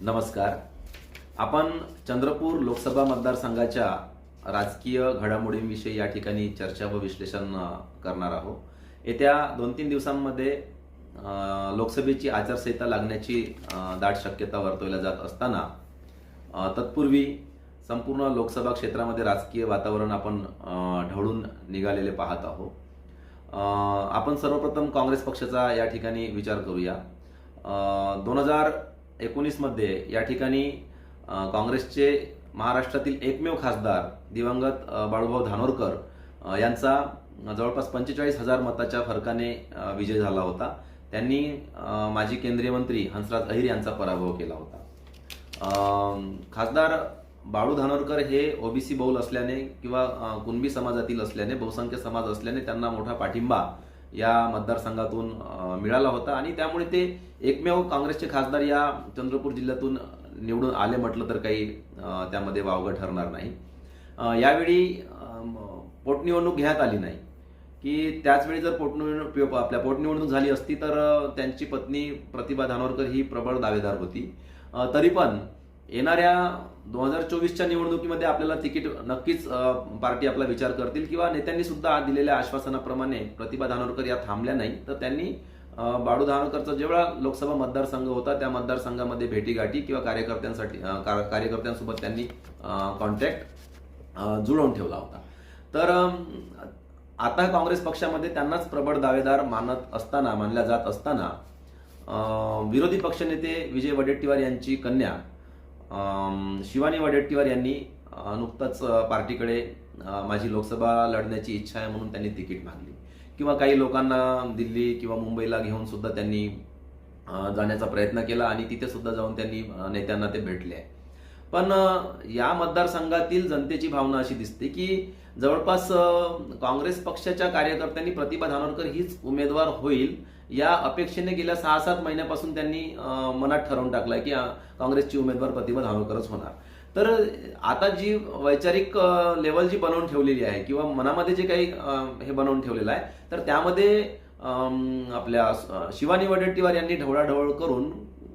नमस्कार. आपण चंद्रपूर लोकसभा मतदारसंघाच्या राजकीय घडामोडींविषयी या ठिकाणी चर्चा व विश्लेषण करणार आहोत. येत्या दोन तीन दिवसांमध्ये लोकसभेची आचारसंहिता लागण्याची दाट शक्यता वर्तवल्या जात असताना तत्पूर्वी संपूर्ण लोकसभा क्षेत्रामध्ये राजकीय वातावरण आपण ढवळून निघालेले पाहत आहोत. आपण सर्वप्रथम काँग्रेस पक्षाचा या ठिकाणी विचार करूया. दोन हजार एकोणीसमध्ये या ठिकाणी काँग्रेसचे महाराष्ट्रातील एकमेव खासदार दिवंगत बाळूभाऊ धानोरकर यांचा जवळपास पंचेचाळीस हजार मताच्या फरकाने विजय झाला होता. त्यांनी माजी केंद्रीय मंत्री हंसराज अहिर यांचा पराभव केला होता. खासदार बाळू धानोरकर हे ओबीसी बहुल असल्याने किंवा कुणबी समाजातील असल्याने बहुसंख्य समाज असल्याने त्यांना मोठा पाठिंबा या मतदारसंघातून मिळाला होता. आणि त्यामुळे ते एकमेव काँग्रेसचे खासदार या चंद्रपूर जिल्ह्यातून निवडून आले म्हटलं तर काही त्यामध्ये वावगं ठरणार नाही. यावेळी पोटनिवडणूक घेण्यात आली नाही. की त्याचवेळी जर पोटनिवडणूक आपल्या पोटनिवडणूक झाली असती तर त्यांची पत्नी प्रतिभा धानोरकर ही प्रबळ दावेदार होती. तरी पण येणाऱ्या दोन हजार चोवीसच्या निवडणुकीमध्ये आपल्याला तिकीट नक्कीच पार्टी आपला विचार करतील किंवा नेत्यांनी सुद्धा दिलेल्या आश्वासनाप्रमाणे प्रतिभा धानोरकर या थांबल्या नाही तर त्यांनी बाळू धानोरकरचा जेवढा लोकसभा मतदारसंघ होता त्या मतदारसंघामध्ये भेटीगाठी किंवा कार्यकर्त्यांसाठी का- कार्यकर्त्यांसोबत त्यांनी कॉन्टॅक्ट जुळवून ठेवला होता. तर आता काँग्रेस पक्षामध्ये त्यांनाच प्रबळ दावेदार मानत असताना मानल्या जात असताना विरोधी पक्षनेते विजय वडेट्टीवार यांची कन्या शिवानी वडेट्टीवार यांनी नुकताच नुकतंच पार्टीकडे माझी लोकसभा लढण्याची इच्छा आहे म्हणून त्यांनी तिकीट मागली. किंवा काही लोकांना दिल्ली किंवा मुंबईला घेऊन सुद्धा त्यांनी जाण्याचा प्रयत्न केला आणि तिथे सुद्धा जाऊन त्यांनी नेत्यांना ते भेटले आहे. पण या मतदारसंघातील जनतेची भावना अशी दिसते की जवळपास काँग्रेस पक्षाच्या कार्यकर्त्यांनी प्रतिभा धानोरकर हीच उमेदवार होईल या अपेक्षेने गेल्या सहा सात महिन्यापासून त्यांनी मनात ठरवून टाकलाय की काँग्रेसची उमेदवार प्रतिभा धानोरकरच होणार. तर आता जी वैचारिक लेवल जी बनवून ठेवलेली आहे किंवा मनामध्ये जे काही हे बनवून ठेवलेलं आहे तर त्यामध्ये आपल्या शिवानी वडेट्टीवार यांनी ढवळाढवळ करून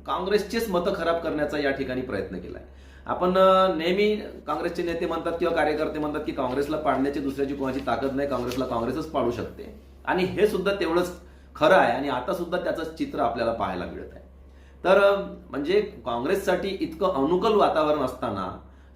काँग्रेसचेच मतं खराब करण्याचा या ठिकाणी प्रयत्न केलाय. आपण नेहमी काँग्रेसचे नेते म्हणतात किंवा कार्यकर्ते म्हणतात की काँग्रेसला पाडण्याची दुसऱ्याची कोणाची ताकद नाही काँग्रेसला काँग्रेसच पाडू शकते. आणि हे सुद्धा तेवढंच खरं आहे आणि आता सुद्धा त्याचं चित्र आपल्याला पाहायला मिळत आहे तर म्हणजे काँग्रेससाठी इतकं अनुकूल वातावरण असताना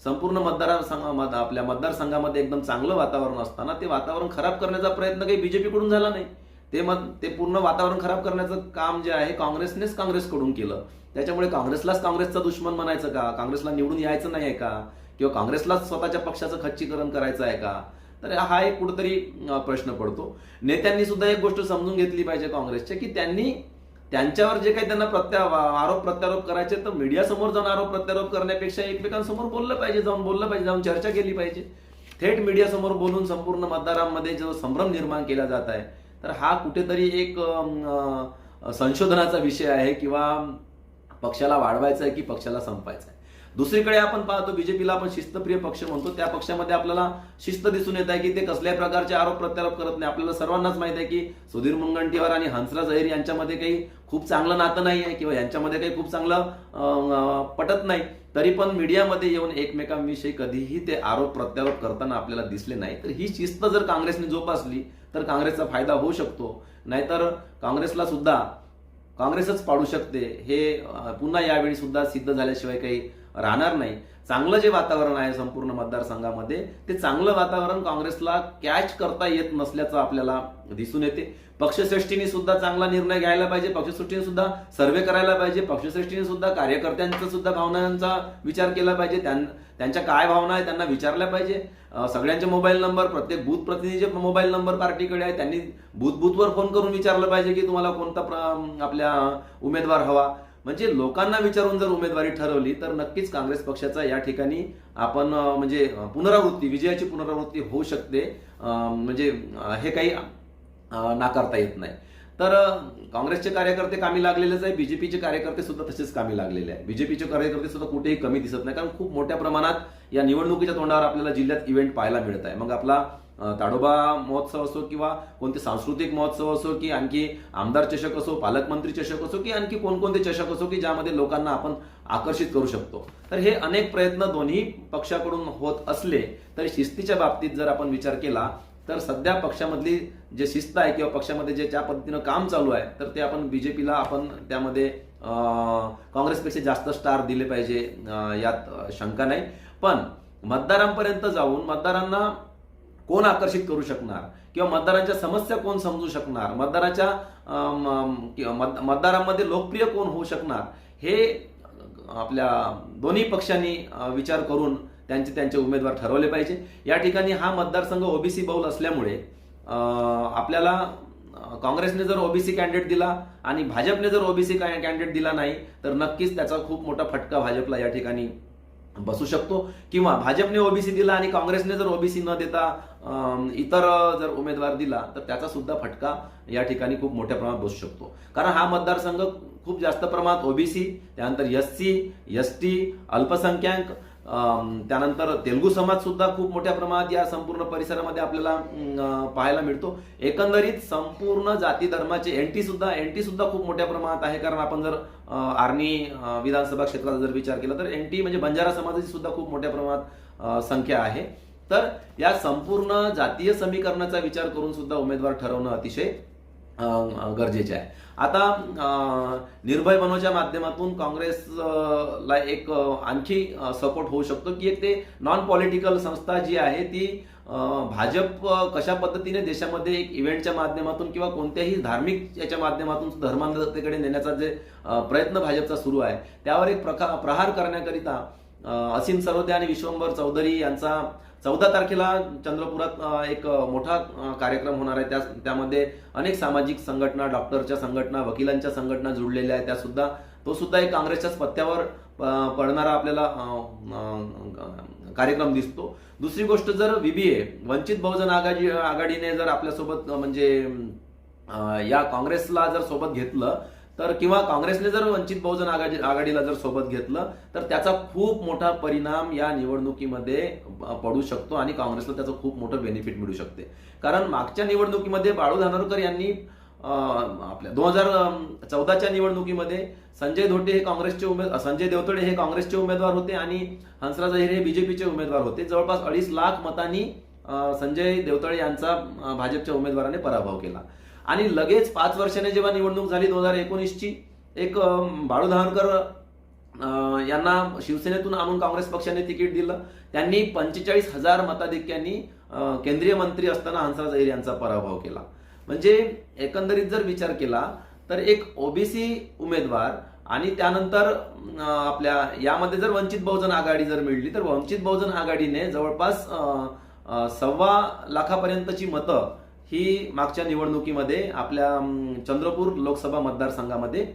संपूर्ण मतदारसंघ मत- आपल्या मतदारसंघामध्ये एकदम चांगलं वातावरण असताना ते वातावरण खराब करण्याचा प्रयत्न काही बीजेपीकडून झाला नाही. ते मत ते पूर्ण वातावरण खराब करण्याचं काम जे आहे काँग्रेसनेच काँग्रेसकडून केलं. त्याच्यामुळे काँग्रेसलाच काँग्रेसचा दुश्मन म्हणायचं का? काँग्रेसला निवडून यायचं नाही आहे का? किंवा काँग्रेसलाच स्वतःच्या पक्षाचं खच्चीकरण करायचं आहे का? तर हा एक कुठेतरी प्रश्न पडतो. नेत्यांनी सुद्धा एक गोष्ट समजून घेतली पाहिजे काँग्रेसच्या की त्यांनी त्यांच्यावर जे काही त्यांना प्रत्या आरोप प्रत्यारोप करायचे तर मीडियासमोर जाऊन आरोप प्रत्यारोप करण्यापेक्षा एकमेकांसमोर बोललं पाहिजे जाऊन बोललं पाहिजे जाऊन चर्चा केली पाहिजे. थेट मीडियासमोर बोलून संपूर्ण मतदारांमध्ये जो संभ्रम निर्माण केला जात आहे तर हा कुठेतरी एक संशोधनाचा विषय आहे किंवा पक्षाला वाढवायचा आहे की पक्षाला संपायचा आहे. दुसरीकडे आपण पाहतो बीजेपीला आपण शिस्तप्रिय पक्ष म्हणतो. त्या पक्षामध्ये आपल्याला शिस्त दिसून येत आहे की ते कसल्याही प्रकारचे आरोप प्रत्यारोप करत नाही. आपल्याला सर्वांनाच माहीत आहे की सुधीर मुनगंटीवार आणि हंसराज अहिर यांच्यामध्ये काही खूप चांगलं नातं नाही आहे किंवा यांच्यामध्ये काही खूप चांगलं पटत नाही. तरी पण मीडियामध्ये येऊन एकमेकांविषयी कधीही ते आरोप प्रत्यारोप करताना आपल्याला दिसले नाही. तर ही शिस्त जर काँग्रेसने जोपासली तर काँग्रेसचा फायदा होऊ शकतो. नाहीतर काँग्रेसला सुद्धा काँग्रेसच पाडू शकते. हे पुन्हा यावेळी सुद्धा सिद्ध झाल्याशिवाय काही राहणार नाही. चांगलं जे वातावरण आहे संपूर्ण मतदारसंघामध्ये ते चांगलं वातावरण काँग्रेसला कॅच करता येत नसल्याचं आपल्याला दिसून येते. पक्षश्रेष्ठीने सुद्धा चांगला निर्णय घ्यायला पाहिजे पक्षश्रेष्ठीने सुद्धा सर्वे करायला पाहिजे पक्षश्रेष्ठीने सुद्धा कार्यकर्त्यांचा सुद्धा भावनांचा विचार केला पाहिजे त्यां- त्यांच्या काय भावना आहे त्यांना विचारल्या पाहिजे. सगळ्यांचे मोबाईल नंबर प्रत्येक बूथ प्रतिनिधीचे मोबाईल नंबर पार्टीकडे आहे त्यांनी बूथ बूथवर फोन करून विचारलं पाहिजे की तुम्हाला कोणता प्र- आपल्या उमेदवार हवा. म्हणजे लोकांना विचारून जर उमेदवारी ठरवली तर नक्कीच काँग्रेस पक्षाचा या ठिकाणी आपण म्हणजे पुनरावृत्ती विजयाची पुनरावृत्ती होऊ शकते. म्हणजे हे काही नाकारता येत नाही. तर काँग्रेसचे कार्यकर्ते कामी लागलेलेच आहे बीजेपीचे कार्यकर्ते सुद्धा तसेच कामी लागलेले आहे बीजेपीचे कार्यकर्ते सुद्धा कुठेही कमी दिसत नाही कारण खूप मोठ्या प्रमाणात या निवडणुकीच्या तोंडावर आपल्याला जिल्ह्यात इव्हेंट पाहायला मिळत आहे. मग आपला ताडोबा महोत्सव असो किंवा कोणते सांस्कृतिक महोत्सव असो की आणखी आमदार चषक असो पालकमंत्री चषक असो की आणखी कोणकोणते चषक असो की ज्यामध्ये लोकांना आपण आकर्षित करू शकतो. तर हे अनेक प्रयत्न दोन्ही पक्षाकडून होत असले तरी शिस्तीच्या बाबतीत जर आपण विचार केला तर सध्या पक्षामधली जे शिस्त आहे किंवा पक्षामध्ये जे ज्या पद्धतीनं काम चालू आहे तर ते आपण बीजेपीला आपण त्यामध्ये काँग्रेसपेक्षा जास्त स्टार दिले पाहिजे यात शंका नाही. पण मतदारांपर्यंत जाऊन मतदारांना कोण आकर्षित करू शकणार? किंवा मतदारांच्या समस्या कोण समजू शकणार? मतदाराच्या मत- मतदारांमध्ये लोकप्रिय कोण होऊ शकणार? हे आपल्या दोन्ही पक्षांनी विचार करून त्यांचे त्यांचे उमेदवार ठरवले पाहिजे. या ठिकाणी हा मतदारसंघ ओबीसी बहुल असल्यामुळे आपल्याला काँग्रेसने जर ओबीसी कॅन्डिडेट दिला आणि भाजपने जर ओबीसी कॅन्डिडेट दिला नाही तर नक्कीच त्याचा खूप मोठा फटका भाजपला या ठिकाणी बसू शकतो. किंवा भाजपने ओबीसी दिला आणि काँग्रेसने जर ओबीसी न देता इतर जर उमेदवार दिला तर त्याचा सुद्धा फटका या ठिकाणी खूप मोठ्या प्रमाणात बसू शकतो. कारण हा मतदारसंघ खूप जास्त प्रमाणात ओबीसी त्यानंतर एस सी एस टी अल्पसंख्याक त्यानंतर तेलुगू समाज सुद्धा खूप मोठ्या प्रमाणात या संपूर्ण परिसरामध्ये आपल्याला पाहायला मिळतो. एकंदरीत संपूर्ण जाती धर्माचे एनटी सुद्धा एनटी सुद्धा खूप मोठ्या प्रमाणात आहे. कारण आपण जर आर्नी आर्णी विधानसभा क्षेत्राचा जर विचार केला तर एनटी म्हणजे बंजारा समाजाची सुद्धा खूप मोठ्या प्रमाणात संख्या आहे. तर या संपूर्ण जातीय समीकरणाचा विचार करून सुद्धा उमेदवार ठरवणं अतिशय गरजेचे आहे. आता निर्भय बनोच्या माध्यमातून काँग्रेसला एक आणखी सपोर्ट होऊ शकतो की एक ते नॉन पॉलिटिकल संस्था जी आहे ती भाजप कशा पद्धतीने देशामध्ये एक इव्हेंटच्या माध्यमातून किंवा कोणत्याही धार्मिक याच्या माध्यमातून धर्मांधतेकडे नेण्याचा जे प्रयत्न भाजपचा सुरू आहे त्यावर एक प्रका प्रहार करण्याकरिता असीम सरोदे आणि विश्वंभर चौधरी यांचा चौदा तारखेला चंद्रपुरात एक मोठा कार्यक्रम होणार आहे. त्या त्यामध्ये अनेक सामाजिक संघटना डॉक्टरच्या संघटना वकिलांच्या संघटना जुळलेल्या आहेत. त्यासुद्धा तो सुद्धा एक काँग्रेसच्याच पत्त्यावर पडणारा आपल्याला कार्यक्रम दिसतो. दुसरी गोष्ट जर व्हीबीए वंचित बहुजन आघाडी आघाडीने जर आपल्यासोबत म्हणजे या काँग्रेसला जर सोबत घेतलं तर किंवा काँग्रेसने जर वंचित बहुजन आघाडी आघाडीला जर सोबत घेतलं तर त्याचा खूप मोठा परिणाम या निवडणुकीमध्ये पडू शकतो आणि काँग्रेसला त्याचं खूप मोठं बेनिफिट मिळू शकते. कारण मागच्या निवडणुकीमध्ये बाळू धानोरकर यांनी आपल्या दोन हजार चौदाच्या निवडणुकीमध्ये संजय धोटे हे काँग्रेसचे उमेदवार संजय देवतळे हे काँग्रेसचे उमेदवार होते आणि हंसराज अहिर हे बीजेपीचे उमेदवार होते. जवळपास अडीच लाख मतांनी संजय देवतळे यांचा भाजपच्या उमेदवाराने पराभव केला. आणि लगेच पाच वर्षाने जेव्हा निवडणूक झाली दोन हजार एकोणीसची एक बाळू धावनकर यांना शिवसेनेतून आणून काँग्रेस पक्षाने तिकीट दिलं. त्यांनी पंचेचाळीस हजार मताधिक्यांनी केंद्रीय मंत्री असताना हंसराज अहिर यांचा पराभव केला. म्हणजे एकंदरीत जर विचार केला तर एक ओबीसी उमेदवार आणि त्यानंतर आपल्या यामध्ये जर वंचित बहुजन आघाडी जर मिळली तर वंचित बहुजन आघाडीने जवळपास सव्वा लाखापर्यंतची मतं ही मागच्या निवडणुकीमध्ये आपल्या चंद्रपूर लोकसभा मतदारसंघामध्ये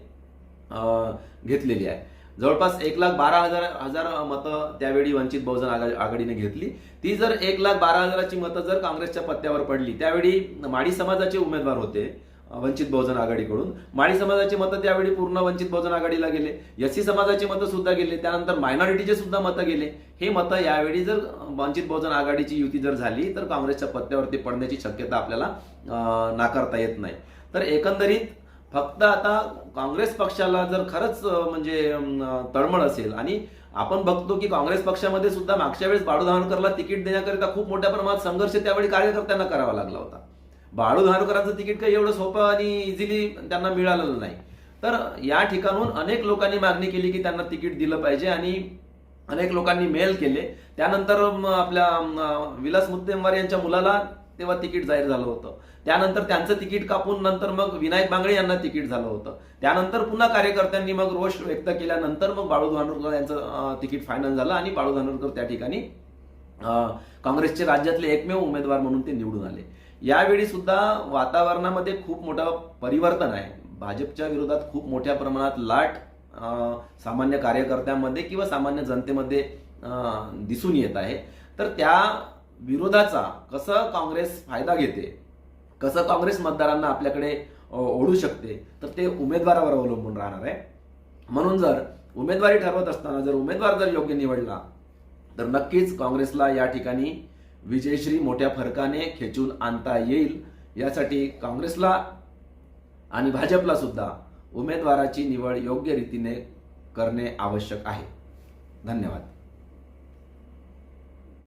घेतलेली आहे. जवळपास एक लाख बारा हजार हजार मतं त्यावेळी वंचित बहुजन आघाडीने घेतली. ती जर एक लाख बारा हजाराची मतं जर काँग्रेसच्या पत्त्यावर पडली त्यावेळी माडी समाजाचे उमेदवार होते. वंचित बहुजन आघाडीकडून. माळी समाजाची मतं त्यावेळी पूर्ण वंचित बहुजन आघाडीला गेले. एससी समाजाची मतं सुद्धा गेले. त्यानंतर मायनॉरिटीचे सुद्धा मतं गेले. हे मतं यावेळी जर वंचित बहुजन आघाडीची युती जर झाली तर काँग्रेसच्या पत्त्यावरती पडण्याची शक्यता आपल्याला नाकारता येत नाही. तर एकंदरीत फक्त आता काँग्रेस पक्षाला जर खरंच म्हणजे तळमळ असेल आणि आपण बघतो की काँग्रेस पक्षामध्ये सुद्धा मागच्या वेळेस बाळू धावणकरला तिकीट देण्याकरिता खूप मोठ्या प्रमाणात संघर्ष त्यावेळी कार्यकर्त्यांना करावा लागला होता. बाळू धानोकरांचं तिकीट काही एवढं सोपं आणि इझिली त्यांना मिळालेलं नाही. तर या ठिकाणून अनेक लोकांनी मागणी केली की त्यांना तिकीट दिलं पाहिजे आणि अनेक लोकांनी मेल केले. त्यानंतर आपल्या विलास मुत्तेमवार यांच्या मुलाला तेव्हा तिकीट जाहीर झालं होतं. त्यानंतर त्यांचं तिकीट कापून नंतर मग विनायक बांगडे यांना तिकीट झालं होतं. त्यानंतर पुन्हा कार्यकर्त्यांनी मग रोष व्यक्त केल्यानंतर मग बाळू धानोरकर यांचं तिकीट फायनल झालं आणि बाळू धानोरकर त्या ठिकाणी काँग्रेसचे राज्यातले एकमेव उमेदवार म्हणून ते निवडून आले. यावेळी सुद्धा वातावरणामध्ये खूप मोठं परिवर्तन आहे. भाजपच्या विरोधात खूप मोठ्या प्रमाणात लाट सामान्य कार्यकर्त्यांमध्ये किंवा सामान्य जनतेमध्ये दिसून येत आहे. तर त्या विरोधाचा कसं काँग्रेस फायदा घेते? कसं काँग्रेस मतदारांना आपल्याकडे ओढू शकते? तर ते उमेदवारावर अवलंबून राहणार आहे. म्हणून जर उमेदवारी ठरवत असताना जर उमेदवार जर योग्य निवडला तर नक्कीच काँग्रेसला या ठिकाणी विजयश्री मोठ्या फरकाने खेचून आणता येईल यासाठी काँग्रेसला आणि भाजपला सुद्धा उमेदवाराची निवड योग्य रीतीने करणे आवश्यक आहे. धन्यवाद.